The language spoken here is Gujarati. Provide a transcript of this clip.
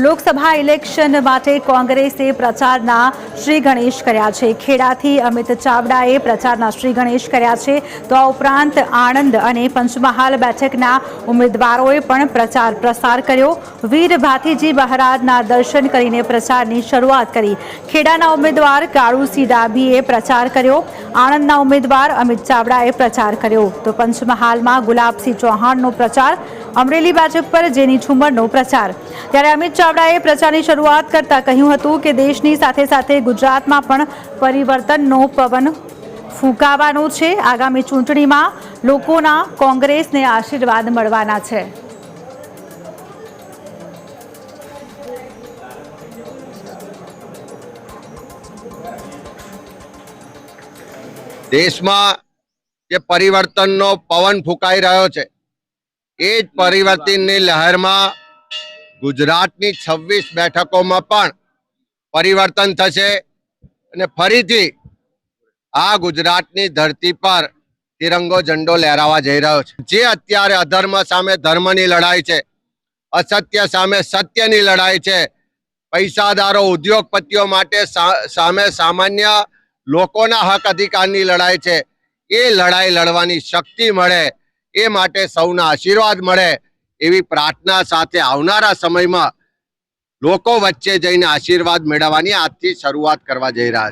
લોકસભા ઇલેક્શન માટે કોંગ્રેસે પ્રચારના શ્રી ગણેશ કર્યા છે. ખેડાથી અમિત ચાવડાએ પ્રચારના શ્રી ગણેશ કર્યા છે. તો આ ઉપરાંત આણંદ અને પંચમહાલ બેઠકના ઉમેદવારોએ પણ પ્રચાર પ્રસાર કર્યો. વીર ભાતીજી મહારાજના દર્શન કરીને પ્રચારની શરૂઆત કરી. ખેડાના ઉમેદવાર કાળુસિંહ ડાભીએ પ્રચાર કર્યો. આણંદના ઉમેદવાર અમિત ચાવડાએ પ્રચાર કર્યો. તો પંચમહાલમાં ગુલાબસિંહ ચૌહાણનો પ્રચાર અમરેલી ભાજપ પર જેની ઠુમરનો પ્રચાર. ત્યારે અમિત ચાવડાએ પ્રચારની શરૂઆત કરતા કહ્યું હતું કે દેશની સાથે સાથે ગુજરાતમાં પણ પરિવર્તનનો પવન ફૂંકાવાનો છે. આગામી ચૂંટણીમાં લોકોના કોંગ્રેસને આશીર્વાદ મળવાના છે. દેશમાં જે પરિવર્તનનો પવન ફૂંકાઈ રહ્યો છે એ જ પરિવર્તનની લહેરમાં ગુજરાતની છવ્વીસ બેઠકોમાં પણ પરિવર્તન થશે અને ફરીથી આ ગુજરાતની ધરતી પર તિરંગો ઝંડો લહેરાવા જઈ રહ્યો છે. જે અત્યારે અધર્મ સામે ધર્મની લડાઈ છે, અસત્ય સામે સત્યની લડાઈ છે, પૈસાદારો, ઉદ્યોગપતિઓ માટે સામે સામાન્ય લોકોના હક અધિકારની લડાઈ છે, એ લડાઈ લડવાની શક્તિ મળે એ માટે સૌના આશીર્વાદ મળે એવી પ્રાર્થના સાથે આવનારા સમયમાં લોકો વચ્ચે જઈને આશીર્વાદ મેળવવાની આજથી શરૂઆત કરવા જઈ રહ્યા છે.